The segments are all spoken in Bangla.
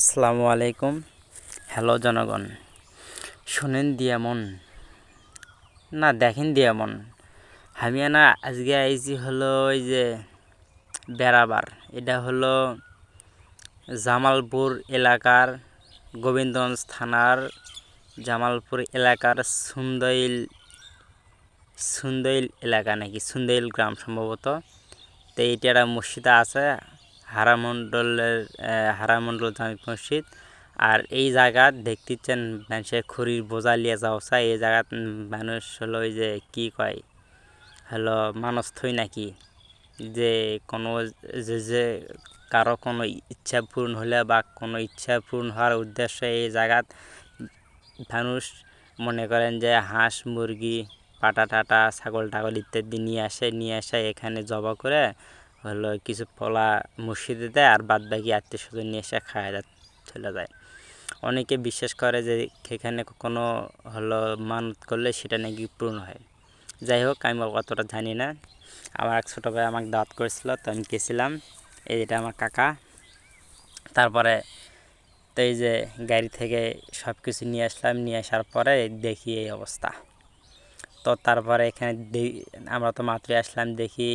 আসসালামু আলাইকুম। হ্যালো জনগণ, শোনেন দিয়ামন। না, দেখেন দিয়ামন। আমি না আজকে আইছি হলো ওই যে বেড়াবার। এটা হলো জামালপুর এলাকার গোবিন্দগঞ্জ থানার জামালপুর এলাকার সুন্দইল সুন্দইল এলাকা নাকি, সুন্দইল গ্রাম সম্ভবত। তো এইটা একটা মসজিদ আছে। হারামণ্ডলের হারামণ্ডল জামি মসজিদ। আর এই জায়গা দেখতেছেন মানুষের খড়ির বোঝা লিয়ে যাওয়া চাই এই জায়গাত মানুষ হলো ওই যে কি কয়, হলো মানুষ থই নাকি। যে কোনো, যে যে কারও কোনো ইচ্ছা পূরণ হলে বা কোনো ইচ্ছা পূরণ হওয়ার উদ্দেশ্যে এই জায়গাত মানুষ মনে করেন যে হাঁস, মুরগি, পাটা টাটা, ছাগল, টাগল ইত্যাদি নিয়ে আসে নিয়ে আসে এখানে জবা করে হলো কিছু পলা মসজিদে দেয় আর বাদ বাকি আত্মীয় স্বজন নিয়ে এসে খাওয়া যা চলে যায়। অনেকে বিশ্বাস করে যে সেখানে কোনো হলো মানত করলে সেটা নাকি পূর্ণ হয়। যাই হোক, আমি অতটা জানি না। আমার এক ছোটো ভাই আমাকে দাওয়াত করেছিল, তো আমি গেছিলাম। এটা আমার কাকা। তারপরে তো এই যে গাড়ি থেকে সব কিছু নিয়ে আসলাম, নিয়ে আসার পরে দেখি এই অবস্থা। তো তারপরে এখানে আমরা তো মাত্রই আসলাম, দেখি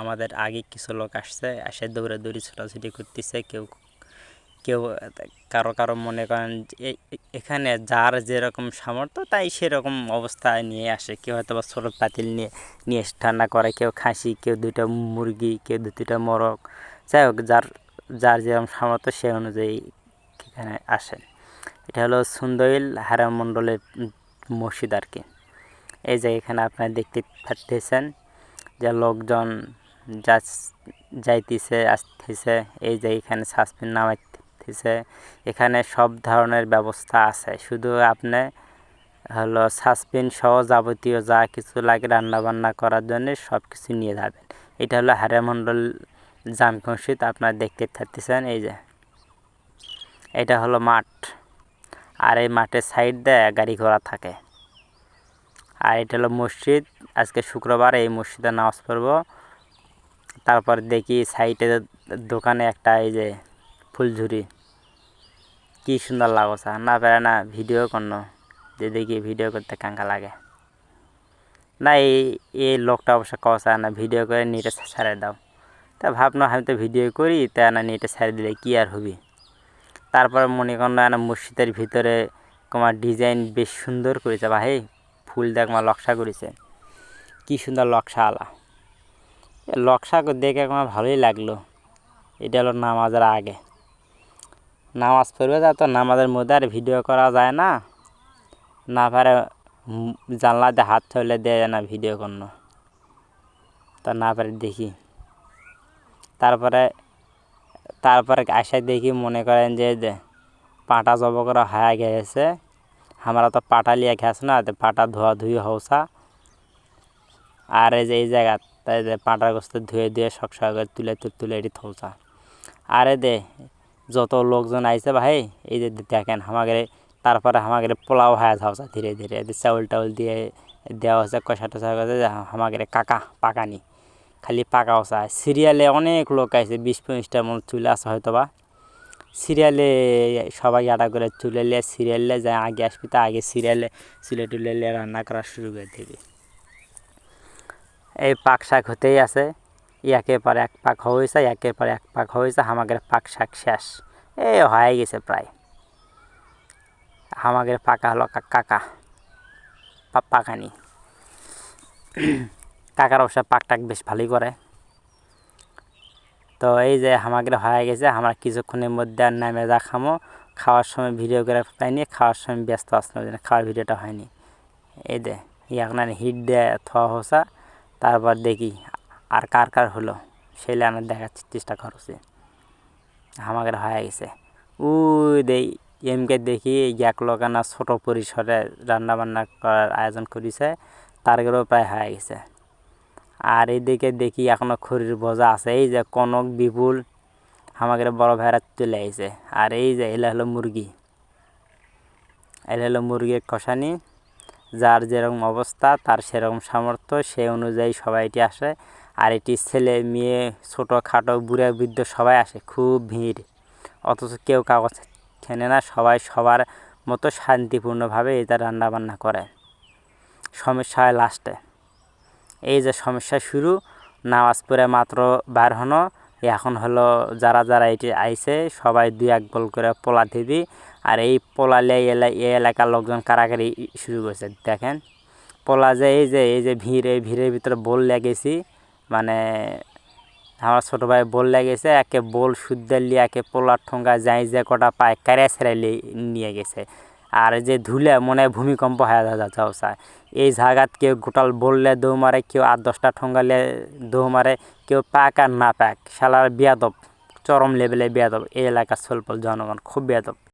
আমাদের আগে কিছু লোক আসছে, এসে দৌড়ে দৌড়ি ছোটাছুটি করতেছে, কেউ কেউ, কারও কারও মনে করেন এখানে যার যেরকম সামর্থ্য, তাই সেরকম অবস্থায় নিয়ে আসে। কেউ হয়তো বা ছোটো পাতিল নিয়ে নিয়ে ঠান্ডা করে, কেউ খাসি, কেউ দুইটা মুরগি, কেউ দু দুইটা মোরগ। যাই হোক, যার যার যেরকম সামর্থ্য সে অনুযায়ী এখানে আসে। এটা হলো সুন্দইল হারামণ্ডলের মসজিদ আর কি। এই যে এখানে আপনারা দেখতে পাচ্ছেন যে লোকজন যা যাইতেছে, আসতেছে। এই যে এখানে সাসপেন্ড নামাইতেছে। এখানে সব ধরনের ব্যবস্থা আছে। শুধু আপনি হলো সাসপেন্ড সহ যাবতীয় যা কিছু লাগে রান্না বান্না করার জন্য সব কিছু নিয়ে যাবেন। এটা হলো হারেমণ্ডল জাম মসজিদ, আপনারা দেখতে থাকতেছেন এই যে এটা হলো মাঠ। আর এই মাঠের সাইড দিয়ে গাড়ি ঘোড়া থাকে। আর এটা হলো মসজিদ। আজকে শুক্রবার এই মসজিদে নামাজ পড়ব। তারপর দেখি সাইডে দোকানে একটা এই যে ফুলঝুরি। কি সুন্দর লাগছে, না পারে না ভিডিও করনো। যে দেখি ভিডিও করতে কাঙ্কা লাগে। না, এই এই লোকটা অবশ্য কষা না, ভিডিও করে নেটে ছাড়ে দাও। তা ভাবনা, আমি তো ভিডিও করি, তা না নেটে ছাড়ে দিলে কি আর হবি? তারপর মনে করো না, মসজিদের ভিতরে তোমার ডিজাইন বেশ সুন্দর করেছে ভাই। ফুল দেখ আমার লক্সা করেছে। কি সুন্দর লক্সা আলা। লক্সা দেখে আমার ভালোই লাগল। এটা হলো নামাজের আগে। নামাজ পড়বে যা তো নামাজের মধ্যে আর ভিডিও করা যায় না। না পারে জানলাতে হাত থইলে দেয় না ভিডিও করনো। তা না পারে দেখি। তারপরে তারপরে আসে দেখি মনে করেন যে পাটা জব করা হয়ে গেছে। আমরা তো পাটা লিয়ে খেস না পাটা ধোয়া ধুই হওসা আর এই যে এই জায়গা তাই পাটার গোস্ত ধুয়ে ধুয়ে শখ করে তুলে তুলে এটি থৌসা আরে দে যত লোকজন আইছে ভাই এই যে দেখেন আমাদের তারপরে আমাদের পোলাও হয়ে যাওয়া ধীরে ধীরে চাউল টাউল দিয়ে দেওয়া হচ্ছে কষা টসা করে আমাদের কাকা পাকানি খালি পাকা ওসা সিরিয়ালে অনেক লোক আছে বিশ পঁচিশটার মতো চুলে আসে হয়তো বা সিরিয়ালে সবাই আটা করে তুলে নিয়ে সিরিয়ালে যায়, আগে আসবি তা আগে সিরিয়ালে চুলে টুলে নিয়ে রান্না করা শুরু করে দেবে। এই পাক শাক হতেই আছে, একের পর এক পাক হয়েছে, একের পর এক পাক হয়েছে আমাদের পাক শাক শেষ। এ, হয়ে গেছে প্রায়। আমাদের পাকা হলো কাকা পাকানি। কাকার অবশ্য পাক টাক বেশ ভালোই করে। তো এই যে আমাদের হয়ে গেছে, আমরা কিছুক্ষণের মধ্যে আর নামে যা খামো। খাওয়ার সময় ভিডিও করে পাইনি, খাওয়ার সময় ব্যস্ত আসলাম খাওয়ার ভিডিওটা হয়নি। এই দে এখন হিট দেয় থোয়া হোসা। তারপর দেখি আর কার কার হলো, সেই লাইনে দেখার চেষ্টা করছে। আমাদের হয়ে গেছে। উই দেই এমকে দেখি এক লোকানা ছোটো পরিসরে রান্না বান্না করার আয়োজন করেছে তারগুলো প্রায় হয়ে গেছে। আর এইদিকে দেখি এখনও খড়ির বোঝা আছে। এই যে কনক বিপুল আমাদের বড় ভাইরা চলে আইছে। আর এই যে এলা হলো মুরগি। এলা হলো মুরগির কষানি যার যেরকম অবস্থা, তার সেরকম সামর্থ্য সেই অনুযায়ী সবাই এটি আসে। আর এটি ছেলে, মেয়ে ছোটো খাটো বুড়া, বৃদ্ধ সবাই আসে। খুব ভিড়। অথচ কেউ কাগজ সেনে না, সবাই সবার মতো শান্তিপূর্ণভাবে এটা রান্না বান্না করে। সমস্যা হয় লাস্টে এই যে সমস্যা শুরু, নামাজ পড়ে মাত্র বার হনো। এখন হলো যারা যারা এটি আইছে, সবাই দুই এক বল করে পোলা দিবি আর এই পোলা লিয়ে এই এলাকার লোকজন কারাকারি শুরু করছে, দেখেন। পোলা যে এই যে এই যে ভিড়, এই ভিড়ের ভিতরে বল লেগেছি। মানে আমার ছোটো ভাই বল লেগেছে, একে বল শুদ্ধ লিয়ে, একে পোলার ঠোঙ্গা যাই যে কটা পায় কারে ছেড়ে নিয়ে গেছে। আর যে ধুলে মনে হয় ভূমিকম্প হয়ে যাচ্ছে চায় এই জায়গাত কেউ গোটাল বললে দৌ মারে, কেউ আট দশটা ঠোঙ্গালে দৌ মারে, কেউ পাক আর না পাক। শালার বিয়াদব, চরম লেভেলে বিয়াদব। এই এলাকার সলপল জনগণ, খুব বিয়াদব।